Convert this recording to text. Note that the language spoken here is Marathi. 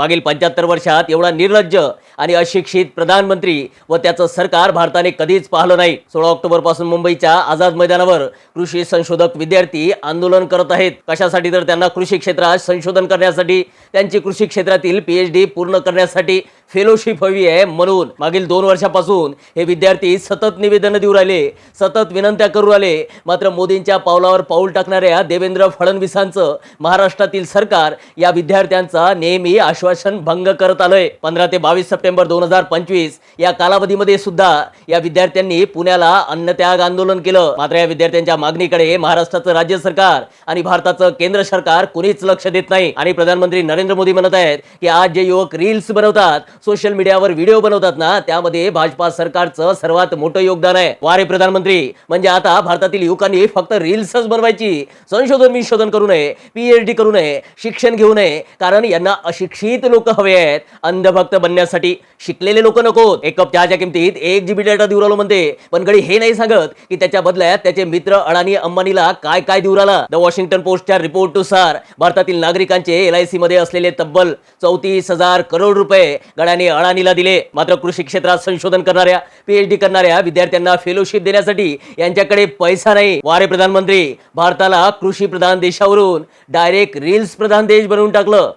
मागील पंच्याहत्तर वर्षात एवढा निर्लज्ज आणि अशिक्षित प्रधानमंत्री व त्याचं सरकार भारताने कधीच पाहिलं नाही. सोळा ऑक्टोबरपासून मुंबईच्या आझाद मैदानावर कृषी संशोधक विद्यार्थी आंदोलन करत आहेत. कशासाठी तर त्यांना कृषी क्षेत्रात संशोधन करण्यासाठी त्यांची कृषी क्षेत्रातील पीएच डी पूर्ण करण्यासाठी फेलोशिप हवी आहे म्हणून मागील दोन वर्षापासून हे विद्यार्थी सतत निवेदनं देऊ राहिले सतत विनंत्या करू राहिले. मात्र मोदींच्या पावलावर पाऊल टाकणाऱ्या देवेंद्र फडणवीसांचं महाराष्ट्रातील सरकार या विद्यार्थ्यांचा नेहमी आश्वासन भंग करत आलंय. पंधरा ते बावीस सप्टेंबर दोन हजार पंचवीस या कालावधीमध्ये सुद्धा या विद्यार्थ्यांनी पुण्याला अन्नत्याग आंदोलन केलं. मात्र या विद्यार्थ्यांच्या मागणीकडे महाराष्ट्राचं राज्य सरकार आणि भारताचं केंद्र सरकार कुणीच लक्ष देत नाही. आणि प्रधानमंत्री नरेंद्र मोदी म्हणत आहेत की आज जे युवक रील्स बनवतात सोशल मीडियावर व्हिडिओ बनवतात ना त्यामध्ये भाजपा सरकारचं सर्वात मोठं योगदान आहे. वारे प्रधानमंत्री म्हणजे आता भारतातील युवकांनी फक्त रील्सच बनवायची. संशोधन विशोधन करू नये पीएचडी करू नये शिक्षण घेऊ नये कारण यांना अशिक्षित लोक हवे आहेत. अंधभक्त बनण्यासाठी शिकलेले लोक नकोत. एक कप चहाच्या किमतीत एक जीबी डेटा देऊ राहिलो म्हणते. पण गडी हे नाही सांगत की त्याच्या बदल्यात त्याचे मित्र अडाणी अंबानीला काय काय देऊ राहिला द वॉशिंग्टन पोस्टच्या रिपोर्टनुसार भारतातील नागरिकांचे एल आय सी मध्ये असलेले तब्बल चौतीस हजार करोड रुपये गड्याने अडाणीला दिले. मात्र कृषी क्षेत्रात संशोधन करणाऱ्या पीएचडी करणाऱ्या विद्यार्थ्यांना फेलोशिप देण्यासाठी यांच्याकडे पैसा नाही. वारे प्रधानमंत्री भारताला कृषी प्रधान देशावरून डायरेक्ट रील्स प्रधान देश बनवून टाकलं.